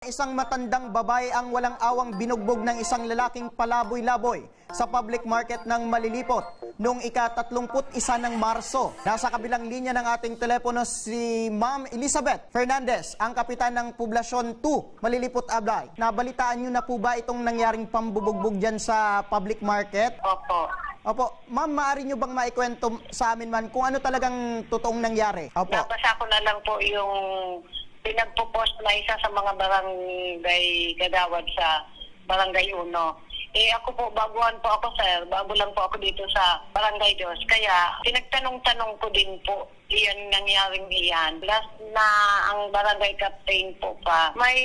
Isang matandang babae ang walang awang binugbog ng isang lalaking palaboy-laboy sa public market ng Malilipot noong ika-31 ng Marso. Nasa kabilang linya ng ating telepono si Ma'am Elizabeth Fernandez, ang kapitan ng Poblasyon 2, Malilipot Ablay. Nabalitaan niyo na po ba itong nangyaring pambubugbog dyan sa public market? Opo. Opo, ma'am, maaari niyo bang maikwento sa amin man kung ano talagang totoong nangyari? Opo. Nabasa ko na lang po yung pinagpo-post na isa sa mga barangay kagawad sa Barangay Uno. Eh ako po, baguhan po ako sir, bago lang po ako dito sa Barangay Dos. Kaya pinagtanong-tanong ko din po iyan nangyaring iyan. Last na ang barangay captain po pa, may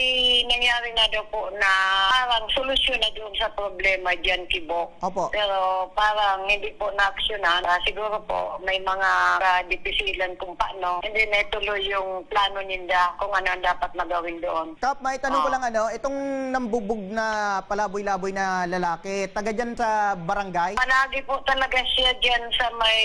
nangyari na daw po na parang solusyon na doon sa problema dyan, Kibok. Opo. Pero parang hindi po na-actionan. Ah, siguro po may mga kadipisilan kung paano. Hindi na ituloy yung plano ninda kung ano ang dapat magawin doon. Kap, may tanong ko lang ano, itong nambubog na palaboy-laboy na lalaki, taga dyan sa barangay? Palagi po talaga siya dyan sa may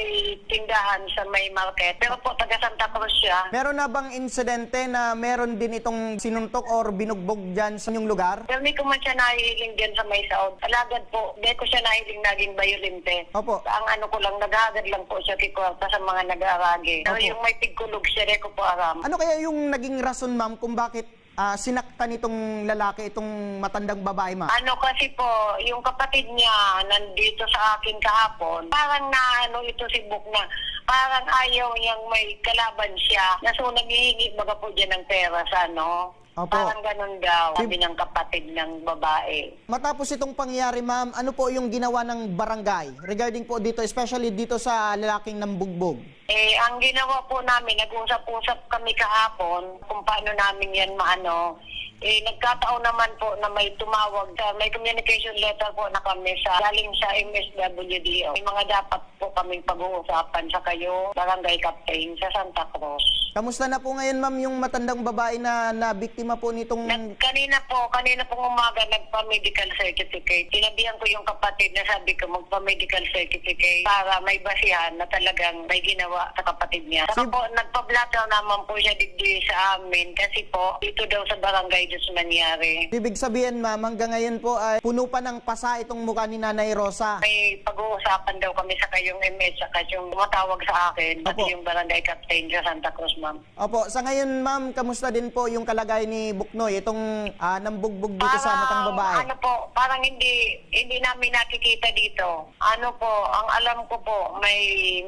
tindahan, sa may market. Pero po taga Santa Cruz siya. Meron na bang insidente na meron din itong sinuntok or binugbog dyan sa inyong lugar? Pero hindi ko man siya nahihiling dyan sa may saod. Alagad po, hindi ko siya nahihiling naging violente. Opo. Ang ano ko lang, naghagad lang po siya kikwarta sa mga nag-aaragi. Pero Opo. yung may tigkulog siya, di ko po aram. Ano kaya yung naging rason, ma'am, kung bakit ah, sinaktan itong lalaki, itong matandang babae, ma'am? Ano kasi po, yung kapatid niya nandito sa akin kahapon, parang na ano ito si Buk na, parang ayaw niyang may kalaban siya. Na so naghihingi baga po dyan ng pera sa ano. Opo. Parang ganun daw, sabi ng kapatid ng babae. Matapos itong pangyari, ma'am, ano po yung ginawa ng barangay regarding po dito, especially dito sa lalaking nambugbog? Eh, ang ginawa po namin, nag-usap-usap kami kahapon kung paano namin yan maano. Eh, nagkataon naman po na may tumawag, sa, may communication letter po na kami sa galing sa MSWDO. May mga dapat po kaming pag-uusapan sa kayo, barangay captain sa Santa Cruz. Kamusta na po ngayon, ma'am, yung matandang babae na nabiktima po nitong... Nag, kanina po, kanina pong umaga nagpa-medical certificate. Sinabihan ko yung kapatid na sabi ko magpa-medical certificate para may basihan na talagang may ginawa sa kapatid niya. Saka po, nagpa-blatter naman po siya digdi sa amin kasi po dito daw sa barangay Diyos nangyari. Ibig sabihin, ma'am, hanggang ngayon po ay puno pa ng pasa itong mukha ni Nanay Rosa. May pag-uusapan daw kami sa kayong MS saka yung tumatawag sa akin, pati Opo. yung barangay captain sa Santa Cruz, ma'am. Opo, sa ngayon, ma'am, kamusta din po yung kalagay ni Buknoy, itong ah, nambugbog dito sa matang babae? Ano po, parang hindi hindi namin nakikita dito. Ano po, ang alam ko po, may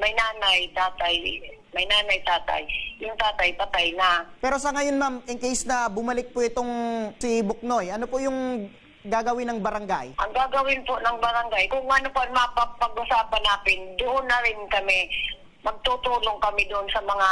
may nanay, tatay, may nanay, tatay. Yung tatay, patay na. Pero sa ngayon, ma'am, in case na bumalik po itong si Buknoy, ano po yung gagawin ng barangay? Ang gagawin po ng barangay, kung ano po ang mapapag-usapan natin, doon na rin kami magtutulong kami doon sa mga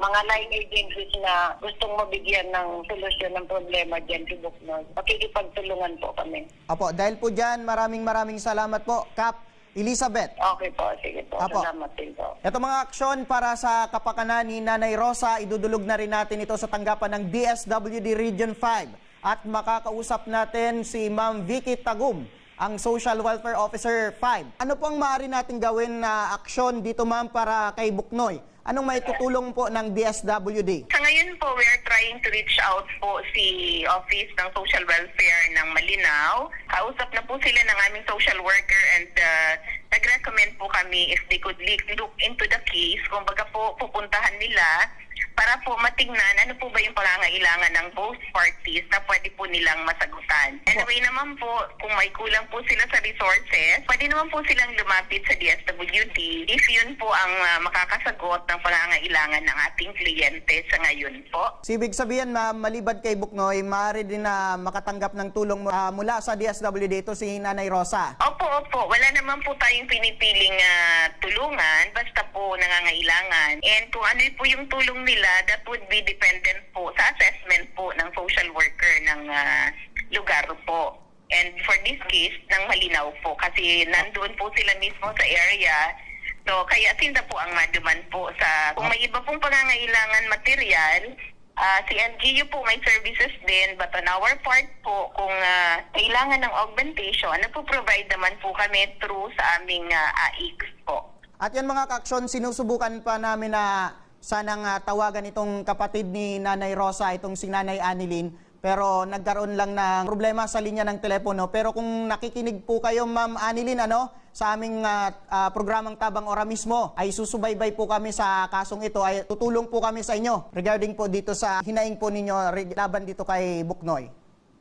mga line agencies na gustong mabigyan ng solusyon ng problema dyan si Buknoy. Makikipagtulungan po kami. Opo, dahil po dyan, maraming maraming salamat po, Kap Elizabeth. Okay po, sige po. Apo. Salamat din po. Ito mga aksyon para sa kapakanan ni Nanay Rosa, idudulog na rin natin ito sa tanggapan ng DSWD Region 5. At makakausap natin si Ma'am Vicky Tagum, ang Social Welfare Officer 5. Ano po ang maaari natin gawin na aksyon dito ma'am para kay Buknoy? Anong may tutulong po ng DSWD? Sa ngayon po, we are trying to reach out po si Office ng Social Welfare ng Malinaw. Kausap na po sila ng aming social worker and uh, nag-recommend po kami if they could look into the case, kung baga po pupuntahan nila para po matingnan ano po ba yung pangangailangan ng both parties na pwede po nilang masagutan. Anyway naman po, kung may kulang po sila sa resources, pwede naman po silang lumapit sa DSWD if yun po ang uh, makakasagot ng pangangailangan ng ating kliyente sa ngayon po. So, ibig sabihin na maliban kay Buknoy, maaari din na makatanggap ng tulong ah, mula sa DSWD ito si Nanay Rosa. Opo, opo. Wala naman po tayong pinipiling ah, tulungan, basta po nangangailangan. And kung ano po yung tulong nila, that would be dependent po sa assessment po ng social worker ng ah, lugar po. And for this case, ng malinaw po kasi nandun po sila mismo sa area. So, kaya sinda po ang maduman po sa, kung may iba pong pangangailangan material, Ah, si LGU po may services din but on our part po kung ah, kailangan ng augmentation, nagpo-provide naman po kami through sa aming uh, AIX po. At yan mga kaksyon, sinusubukan pa namin na sanang ah, tawagan itong kapatid ni Nanay Rosa, itong si Nanay Anilin, pero nagkaroon lang ng problema sa linya ng telepono. Pero kung nakikinig po kayo, Ma'am Anilin, ano, sa aming ah, ah, programang Tabang Ora mismo, ay susubaybay po kami sa kasong ito, ay tutulong po kami sa inyo regarding po dito sa hinaing po ninyo laban dito kay Buknoy.